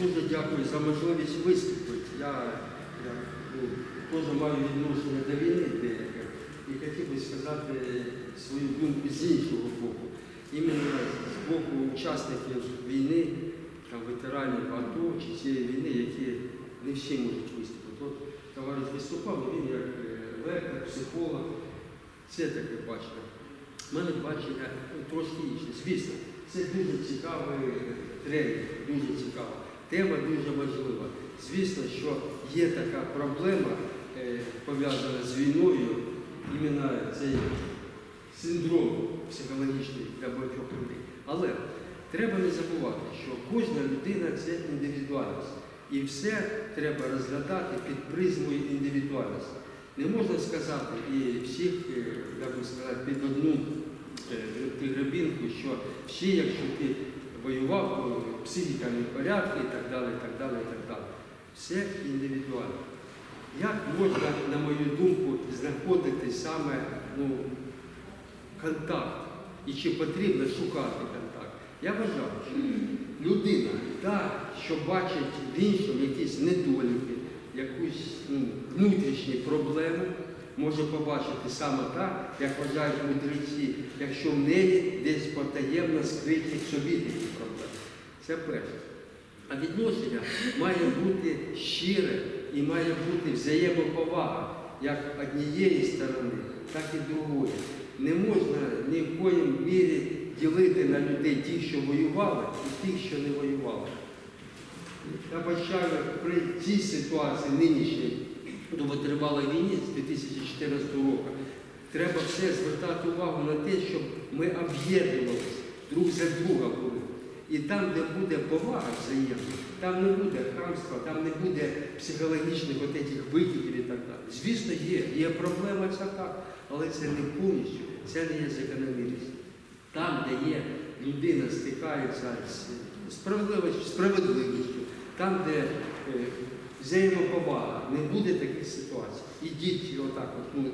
Дуже дякую за можливість виступити. Я, ну, теж маю відношення до війни деяке і хотів би сказати свою думку з іншого боку. Іменно з боку учасників війни, там, ветеранів АТО чи цієї війни, які не всі можуть виступити. От товариш виступав, він як е, лекар, психолог, все таке бачите. У мене бачення ну, трошки інше. Звісно, це дуже цікавий тренінг, дуже цікава. Тема дуже важлива. Звісно, що є така проблема, е, пов'язана з війною, іменно цей синдром психологічний для багатьох людей. Але треба не забувати, що кожна людина це індивідуальність. І все треба розглядати під призмою індивідуальності. Не можна сказати і всіх, е, як би сказати, під одну е, що всі, якщо ти воював, то психіка не в порядку і так далі, і так далі, і так далі. Все індивідуально. Як можна, на мою думку, знаходити саме ну, контакт і чи потрібно шукати контакт? Я вважаю, що людина, та, що бачить в іншому якісь недоліки, якусь ну, внутрішні проблеми, може побачити саме так, як вважають мудреці, якщо в неї десь потаємно скриті собі такі проблеми. Це перше. А відношення має бути щире і має бути взаємоповага як однієї сторони, так і другої. Не можна ні в коїм мірі ділити на людей ті, що воювали, і тих, що не воювали. Я бачаю при цій ситуації нинішній довготривалій війні з 2014 року. Треба все звертати увагу на те, щоб ми об'єднувалися, друг за друга були. І там, де буде повага взаємна, там не буде хамства, там не буде психологічних от викидів і так далі. Звісно, є, є проблема ця так, але це не повністю, це не є закономірність. Там, де є людина стикається з справедливістю, справедливістю, там, де е, взаємоповага, не буде таких ситуацій. Ідіть отак, от, ну,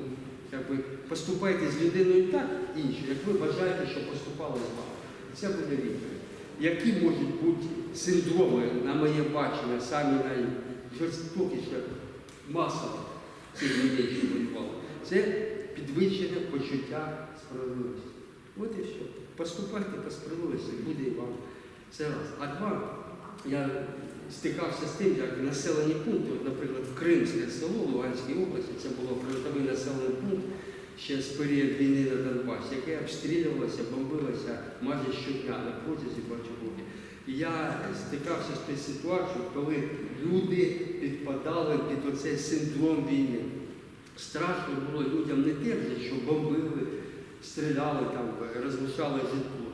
якби, поступайте з людиною так інше, як ви бажаєте, щоб поступали з вами. Це буде відповідь. Які можуть бути синдроми, на моє бачення, самі найжорстокіші масово цих людей, що воювали? Це підвищене почуття справедливості. От і все. Поступайте по справедливості, буде і вам. Це раз. А два, я стикався з тим, як населені пункти, от, наприклад, в Кримське село Луганській області, це було прифронтовий населений пункт ще з період війни на Донбасі, яке обстрілювалося, бомбилося майже щодня на протязі багатьох років. І я стикався з тією ситуацією, коли люди підпадали під оцей синдром війни. Страшно було людям не те, що бомбили, стріляли там, розрушали житло,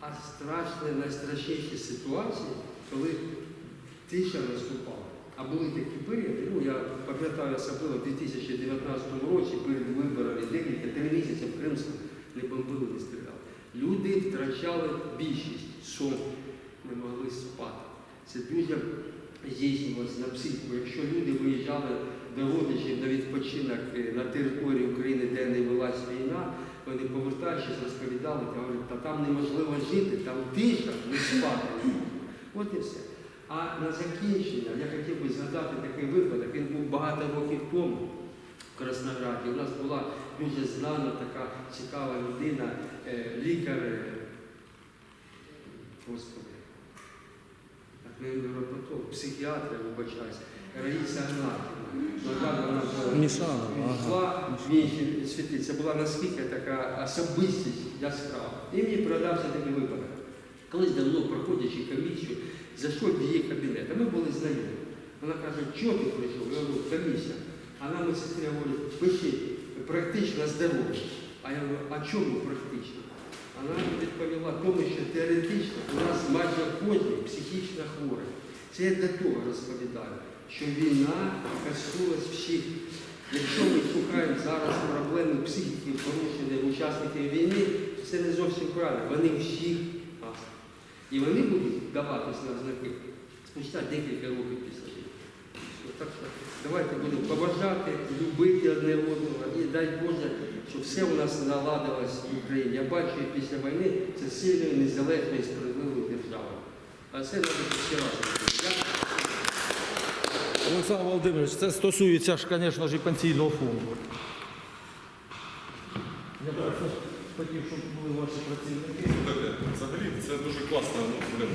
а страшні, найстрашніші ситуації, коли тиша наступала. А були такі періоди, ну я пам'ятаю особливо в 2019 році перед виборами декілька три місяці в Кримську не бомбили, не стріляли. Люди втрачали більшість сон, не могли спати. Це дуже здійснювалося на психіку. Якщо люди виїжджали до родичів на відпочинок е, на території України, де не велась війна, вони повертаючись, розповідали, говорять, та там неможливо жити, там тиша, не спати. Не можна». От і все. А на закінчення я хотів би згадати такий випадок. Він був багато років тому в Краснограді. У нас була дуже знана така цікава людина, е, лікар, е, господи, так не невропатолог, психіатр, я вибачаюся, Раїса Гнатівна. Вона вже Мішана, пішла в інші світи. Це була наскільки така особистість яскрава. І мені продався такий випадок. Колись давно, проходячи комісію, зайшов в її кабінет, а ми були знайомі. Вона каже, чого ти прийшов? Я говорю, комісія. А нам медсестрі говорить, пиши, практично здоров'я. А я говорю, а чому практично? Вона відповіла тому, що теоретично у нас майже кожен психічно хворий. Це я до того розповідаю, що війна коснулась всіх. Якщо ми шукаємо зараз проблеми психіки, порушення учасників війни, це не зовсім правильно. Вони всіх. І вони будуть даватись на знаки спустя декілька років після війни. Так що давайте будемо поважати, любити одне одного і дай Боже, щоб все у нас наладилось в Україні. Я бачу і після війни це сильною, незалежною і справедливою державою. А це треба всі разом. Олександр Володимирович, це стосується ж, звісно ж, і пенсійного фонду. Хотів, щоб були ваші працівники. Взагалі це дуже класно. Ну,